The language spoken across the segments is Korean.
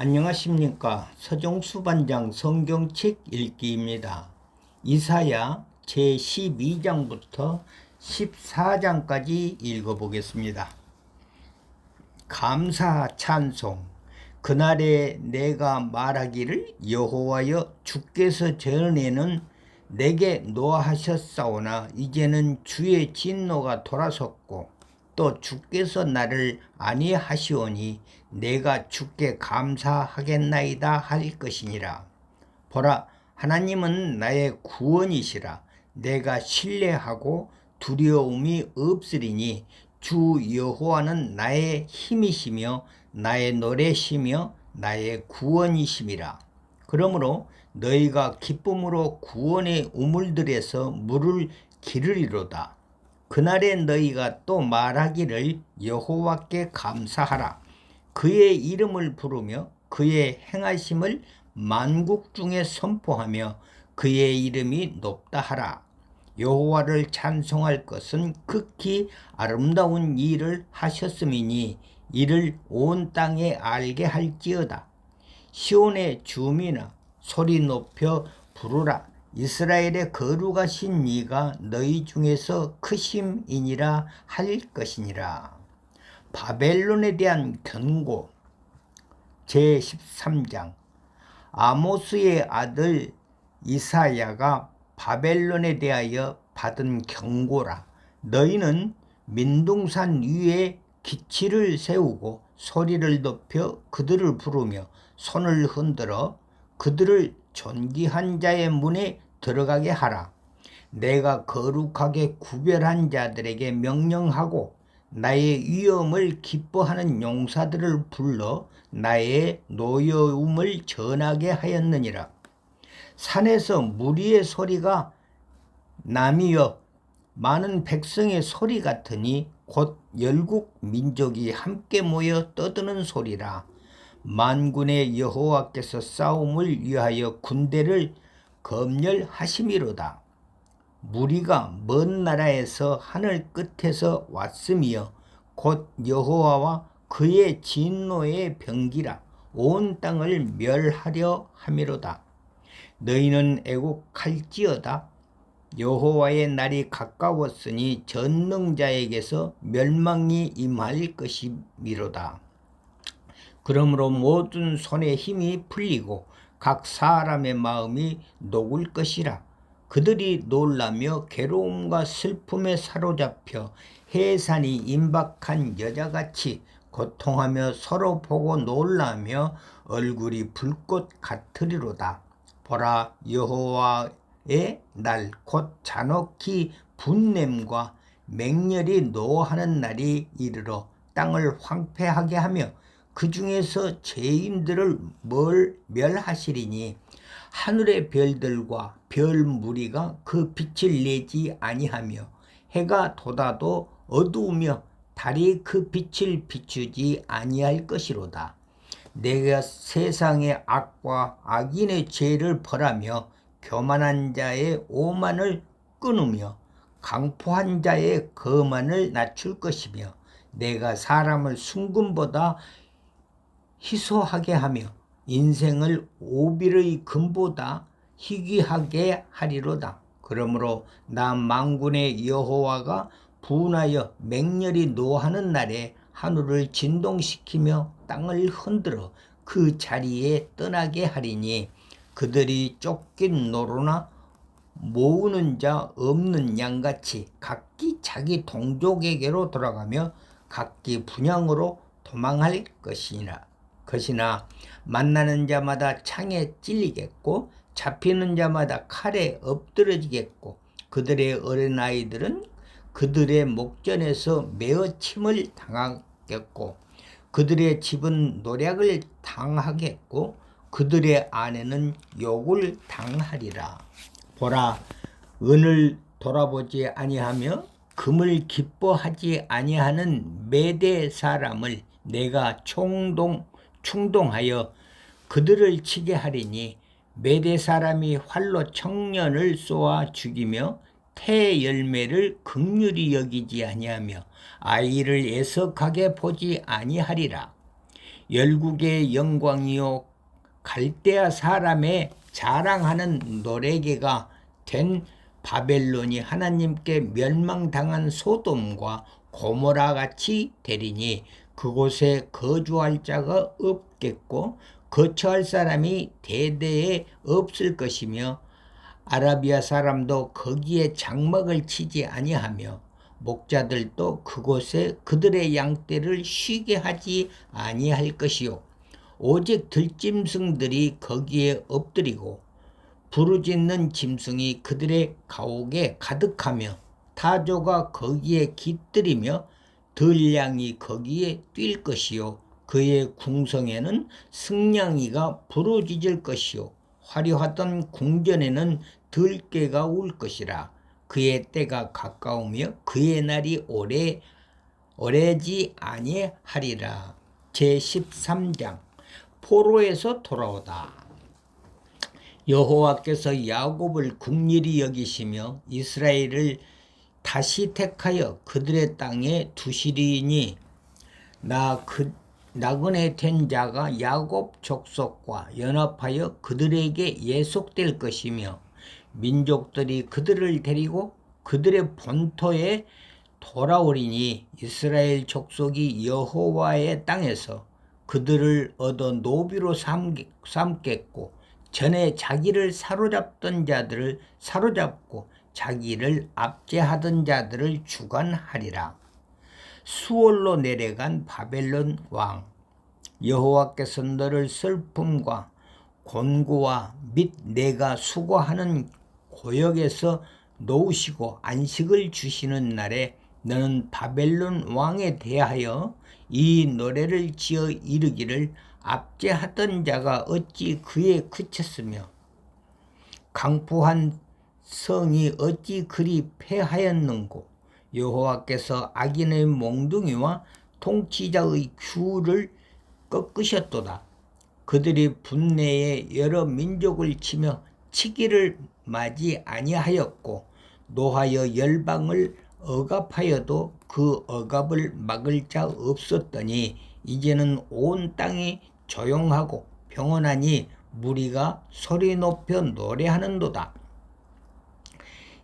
안녕하십니까 서정수 반장 성경책 읽기입니다. 이사야 제12장부터 14장까지 읽어보겠습니다. 감사 찬송 그날에 내가 말하기를 여호와여 주께서 전에는 내게 노하셨사오나 이제는 주의 진노가 돌아섰고 또 주께서 나를 아니하시오니 내가 주께 감사하겠나이다 할 것이니라. 보라, 하나님은 나의 구원이시라. 내가 신뢰하고 두려움이 없으리니 주 여호와는 나의 힘이시며 나의 노래시며 나의 구원이심이라. 그러므로 너희가 기쁨으로 구원의 우물들에서 물을 기르리로다. 그날에 너희가 또 말하기를 여호와께 감사하라. 그의 이름을 부르며 그의 행하심을 만국 중에 선포하며 그의 이름이 높다 하라. 여호와를 찬송할 것은 극히 아름다운 일을 하셨음이니 이를 온 땅에 알게 할지어다. 시온의 주민아 소리 높여 부르라. 이스라엘의 거룩하신 이가 너희 중에서 크심이니라 할 것이니라. 바벨론에 대한 경고 제13장 아모스의 아들 이사야가 바벨론에 대하여 받은 경고라. 너희는 민둥산 위에 기치를 세우고 소리를 높여 그들을 부르며 손을 흔들어 그들을 존귀한 자의 문에 들어가게 하라. 내가 거룩하게 구별한 자들에게 명령하고 나의 위엄을 기뻐하는 용사들을 불러 나의 노여움을 전하게 하였느니라. 산에서 무리의 소리가 남이여 많은 백성의 소리 같으니 곧 열국 민족이 함께 모여 떠드는 소리라. 만군의 여호와께서 싸움을 위하여 군대를 검열하심이로다. 무리가 먼 나라에서 하늘 끝에서 왔으며 곧 여호와와 그의 진노의 병기라 온 땅을 멸하려 함이로다. 너희는 애곡할지어다. 여호와의 날이 가까웠으니 전능자에게서 멸망이 임할 것이미로다. 그러므로 모든 손에 힘이 풀리고 각 사람의 마음이 녹을 것이라. 그들이 놀라며 괴로움과 슬픔에 사로잡혀 해산이 임박한 여자같이 고통하며 서로 보고 놀라며 얼굴이 불꽃 같으리로다. 보라 여호와의 날 곧 잔혹히 분냄과 맹렬히 노하는 날이 이르러 땅을 황폐하게 하며 그 중에서 죄인들을 뭘 멸하시리니 하늘의 별들과 별 무리가 그 빛을 내지 아니하며 해가 돋아도 어두우며 달이 그 빛을 비추지 아니할 것이로다. 내가 세상의 악과 악인의 죄를 벌하며 교만한 자의 오만을 끊으며 강포한 자의 거만을 낮출 것이며 내가 사람을 순금보다 희소하게 하며 인생을 오빌의 금보다 희귀하게 하리로다. 그러므로 나 망군의 여호와가 분하여 맹렬히 노하는 날에 하늘을 진동시키며 땅을 흔들어 그 자리에 떠나게 하리니 그들이 쫓긴 노로나 모으는 자 없는 양같이 각기 자기 동족에게로 돌아가며 각기 분양으로 도망할 것이니라. 것이나 만나는 자마다 창에 찔리겠고 잡히는 자마다 칼에 엎드러지겠고 그들의 어린아이들은 그들의 목전에서 메어침을 당하겠고 그들의 집은 노략을 당하겠고 그들의 아내는 욕을 당하리라. 보라 은을 돌아보지 아니하며 금을 기뻐하지 아니하는 메대 사람을 내가 총동 충동하여 그들을 치게 하리니 메대 사람이 활로 청년을 쏘아 죽이며 태 열매를 극률이 여기지 아니하며 아이를 애석하게 보지 아니하리라. 열국의 영광이요 갈대아 사람의 자랑하는 노래개가 된 바벨론이 하나님께 멸망당한 소돔과 고모라 같이 되리니 그곳에 거주할 자가 없겠고 거처할 사람이 대대에 없을 것이며 아라비아 사람도 거기에 장막을 치지 아니하며 목자들도 그곳에 그들의 양떼를 쉬게 하지 아니할 것이요. 오직 들짐승들이 거기에 엎드리고 부르짖는 짐승이 그들의 가옥에 가득하며 타조가 거기에 깃들이며 들량이 거기에 뛸 것이요. 그의 궁성에는 승냥이가 부르짖을 것이요. 화려하던 궁전에는 들깨가 울 것이라. 그의 때가 가까우며 그의 날이 오래 오래지 아니하리라. 제 13장. 포로에서 돌아오다. 여호와께서 야곱을 국리리 여기시며 이스라엘을 다시 택하여 그들의 땅에 두시리니 나 그 나그네 된 자가 야곱 족속과 연합하여 그들에게 예속될 것이며 민족들이 그들을 데리고 그들의 본토에 돌아오리니 이스라엘 족속이 여호와의 땅에서 그들을 얻어 노비로 삼겠고 전에 자기를 사로잡던 자들을 사로잡고 자기를 압제하던 자들을 주관하리라. 수월로 내려간 바벨론 왕 여호와께서 너를 슬픔과 곤고와 및 내가 수고하는 고역에서 놓으시고 안식을 주시는 날에 너는 바벨론 왕에 대하여 이 노래를 지어 이르기를 압제하던 자가 어찌 그에 그쳤으며 강포한 성이 어찌 그리 패하였는고 여호와께서 악인의 몽둥이와 통치자의 큐를 꺾으셨도다. 그들이 분내에 여러 민족을 치며 치기를 맞이 아니하였고 노하여 열방을 억압하여도 그 억압을 막을 자 없었더니 이제는 온 땅이 조용하고 평온하니 무리가 소리 높여 노래하는도다.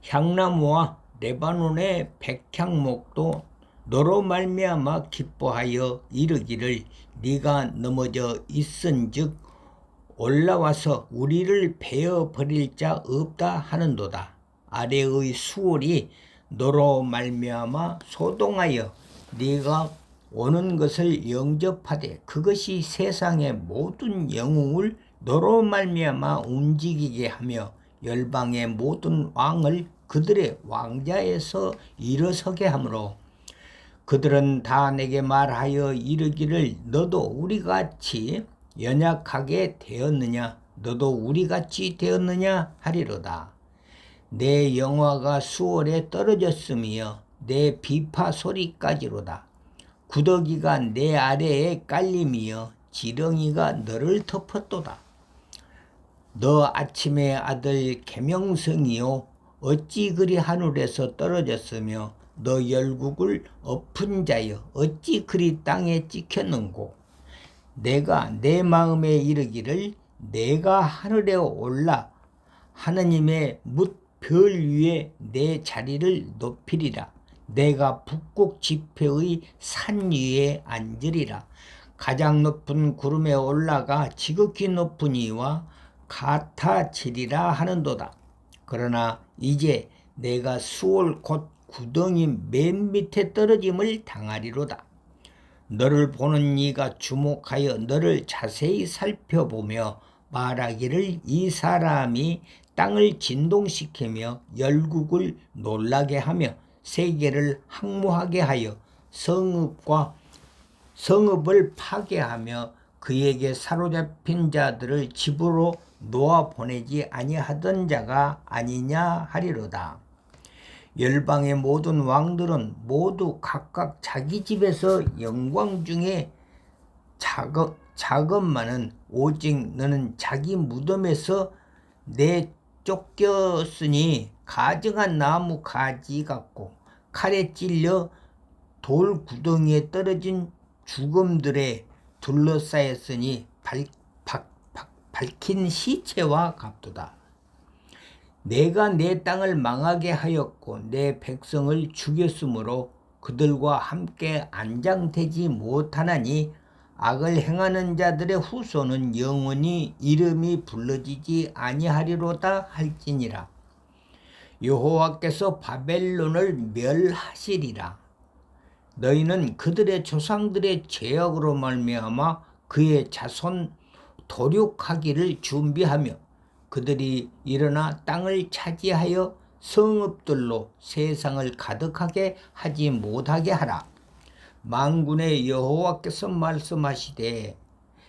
향나무와 레바논의 백향목도 너로 말미암아 기뻐하여 이르기를 네가 넘어져 있은즉 올라와서 우리를 베어 버릴 자 없다 하는도다. 아래의 수월이 너로 말미암아 소동하여 네가 오는 것을 영접하되 그것이 세상의 모든 영웅을 너로 말미암아 움직이게 하며 열방의 모든 왕을 그들의 왕자에서 일어서게 하므로 그들은 다 내게 말하여 이르기를 너도 우리같이 연약하게 되었느냐? 너도 우리같이 되었느냐? 하리로다. 내 영화가 수월에 떨어졌으며 내 비파 소리까지로다. 구더기가 내 아래에 깔림이여 지렁이가 너를 덮었도다 너 아침의 아들 계명성이요. 어찌 그리 하늘에서 떨어졌으며 너 열국을 엎은 자여. 어찌 그리 땅에 찍혔는고? 내가 내 마음에 이르기를 내가 하늘에 올라 하느님의 뭇 별 위에 내 자리를 높이리라. 내가 북극 지폐의 산 위에 앉으리라. 가장 높은 구름에 올라가 지극히 높은 이와 같아지리라 하는도다 그러나 이제 내가 수월 곧 구덩이 맨 밑에 떨어짐을 당하리로다. 너를 보는 이가 주목하여 너를 자세히 살펴보며 말하기를 이 사람이 땅을 진동시키며 열국을 놀라게 하며 세계를 항모하게 하여 성읍과 성읍을 파괴하며 그에게 사로잡힌 자들을 집으로 놓아 보내지 아니하던 자가 아니냐 하리로다. 열방의 모든 왕들은 모두 각각 자기 집에서 영광 중에 작업, 작업만은 오직 너는 자기 무덤에서 내 쫓겼으니 가증한 나무 가지 같고 칼에 찔려 돌 구덩이에 떨어진 죽음들의 둘러싸였으니 발, 박- 박- 밝힌 시체와 같도다. 내가 내 땅을 망하게 하였고 내 백성을 죽였으므로 그들과 함께 안장되지 못하나니 악을 행하는 자들의 후손은 영원히 이름이 불러지지 아니하리로다 할지니라. 여호와께서 바벨론을 멸하시리라. 너희는 그들의 조상들의 죄악으로 말미암아 그의 자손 도륙하기를 준비하며 그들이 일어나 땅을 차지하여 성읍들로 세상을 가득하게 하지 못하게 하라. 만군의 여호와께서 말씀하시되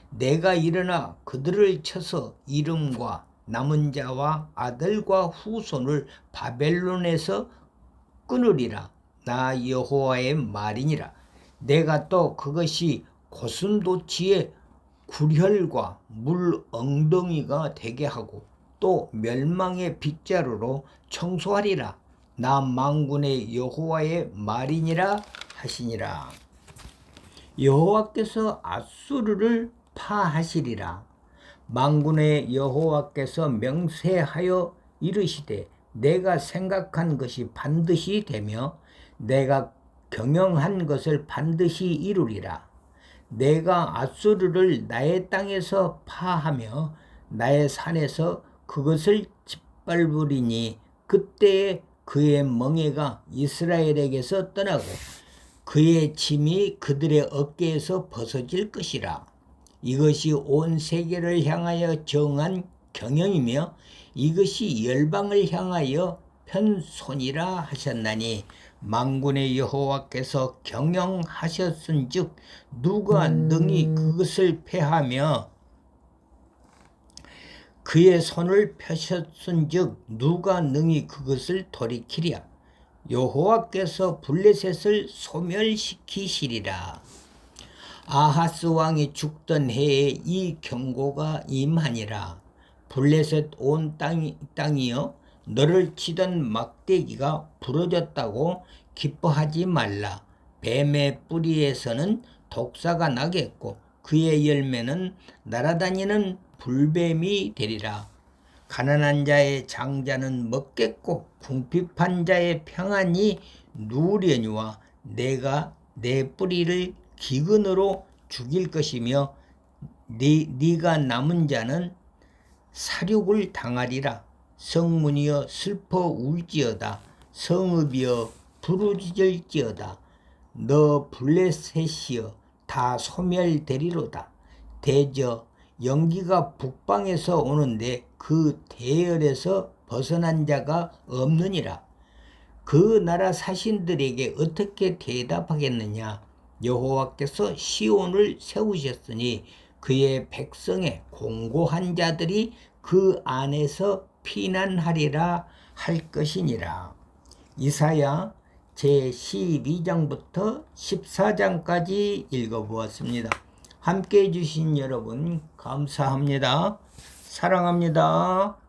내가 일어나 그들을 쳐서 이름과 남은 자와 아들과 후손을 바벨론에서 끊으리라. 나 여호와의 말이니라. 내가 또 그것이 고슴도치의 굴혈과 물 엉덩이가 되게 하고 또 멸망의 빗자루로 청소하리라. 나 망군의 여호와의 말이니라 하시니라. 여호와께서 아수르를 파하시리라. 망군의 여호와께서 명세하여 이르시되 내가 생각한 것이 반드시 되며 내가 경영한 것을 반드시 이루리라. 내가 아수르를 나의 땅에서 파하며 나의 산에서 그것을 짓밟으리니 그때에 그의 멍에가 이스라엘에게서 떠나고 그의 짐이 그들의 어깨에서 벗어질 것이라. 이것이 온 세계를 향하여 정한 경영이며 이것이 열방을 향하여 편손이라 하셨나니 망군의 여호와께서 경영하셨은즉 누가 능히 그것을 패하며 그의 손을 펴셨은즉 누가 능히 그것을 돌이키랴? 여호와께서 블레셋을 소멸시키시리라. 아하스 왕이 죽던 해에 이 경고가 임하니라. 블레셋 온 땅이, 땅이여 너를 치던 막대기가 부러졌다고 기뻐하지 말라 뱀의 뿌리에서는 독사가 나겠고 그의 열매는 날아다니는 불뱀이 되리라. 가난한 자의 장자는 먹겠고 궁핍한 자의 평안이 누려니와 내가 내 뿌리를 기근으로 죽일 것이며 네, 네가 남은 자는 사륙을 당하리라. 성문이여 슬퍼 울지어다. 성읍이여 부르짖을지어다. 너 블레셋이여 다 소멸되리로다. 대저 연기가 북방에서 오는데 그 대열에서 벗어난 자가 없느니라. 그 나라 사신들에게 어떻게 대답하겠느냐? 여호와께서 시온을 세우셨으니 그의 백성의 공고한 자들이 그 안에서 피난하리라 할 것이니라. 이사야 제 12장부터 14장까지 읽어보았습니다. 함께 해주신 여러분 감사합니다. 사랑합니다.